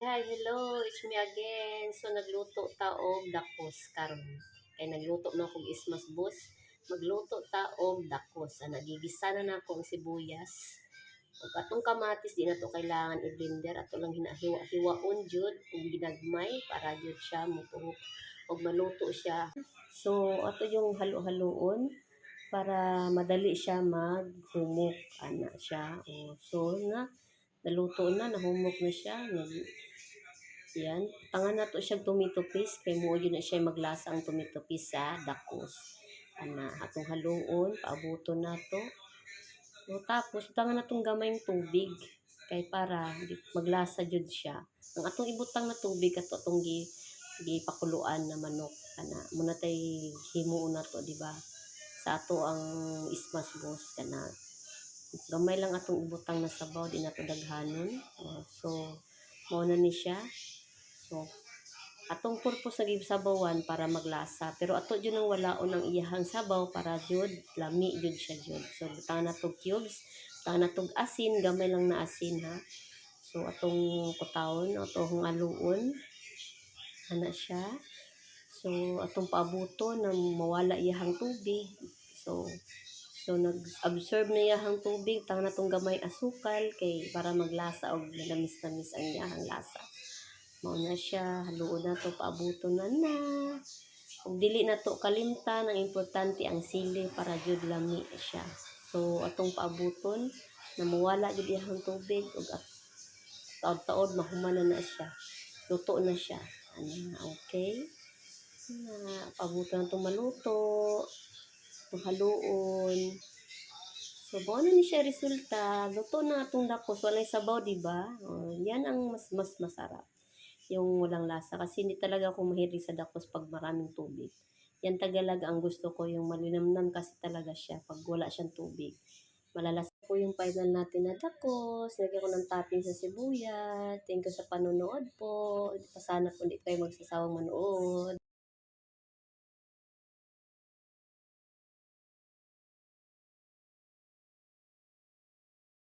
Hi, hello, it's me again. So nagluto ta og dakos karon. Kay nagluto na kog ismas bus. Magluto ta og dakos. Ana gigisa na nako ang sibuyas. Ug atong kamatis di na to kailangan i-blender ato lang hinahiwa-hiwaon jud ug ginagmay para jud siya mutuhok ug maluto siya. So ato yung halo-haloon para madali siya maghumok ana siya. O, so na naluto na, nahumok na siya. Nag, yan. Tangan na to siya tomato paste. Kay mo yun na siya maglasa ang tomato paste sa dakos. Ana, atong haluon, paabuto na to. So, tapos, tangan na tong gamayng tubig. Kay para maglasa jud siya. Ang atong ibutang na tubig ato atong gi gipakuluan na manok ana muna tay himo na to di ba sa ato ang ismas boss kana gamay lang atong ibutang na sabaw di na to daghanon so mao ni siya So, atong purpose sa sabawan para maglasa. Pero ato jud nang walaon ang iyahang sabaw para jud lami jud siya jud. So, butang na tog cubes, butang na tog asin, gamay lang na asin ha. So, atong kutawon, atong aluon, ana siya. So, atong paabuto na mawala iyahang tubig. So, so nag-absorb na iyahang tubig, tang na tong gamay asukal kay para maglasa og lamis-lamis ang iyahang lasa. Mao na siya, haluon na to, paabuto na na. Ug dili na to kalimtan, ang importante ang sili para jud lami siya. So atong paabuton na mawala jud iyang tubig ug taod-taod mahuman na, siya. Luto na siya. Ano, okay? Na paabuton na to maluto. Itong haluon. So, na ni siya resulta. Luto na atong dakos. Walay sabaw, di ba? Oh, yan ang mas mas masarap yung walang lasa. Kasi hindi talaga ako mahilig sa dakos pag maraming tubig. Yan tagalag ang gusto ko, yung malinamnam kasi talaga siya pag wala siyang tubig. Malalas po yung final natin na dakos. Lagyan ko ng topping sa sibuyas. Thank you sa panonood po. Sana po kayo magsasawang manood.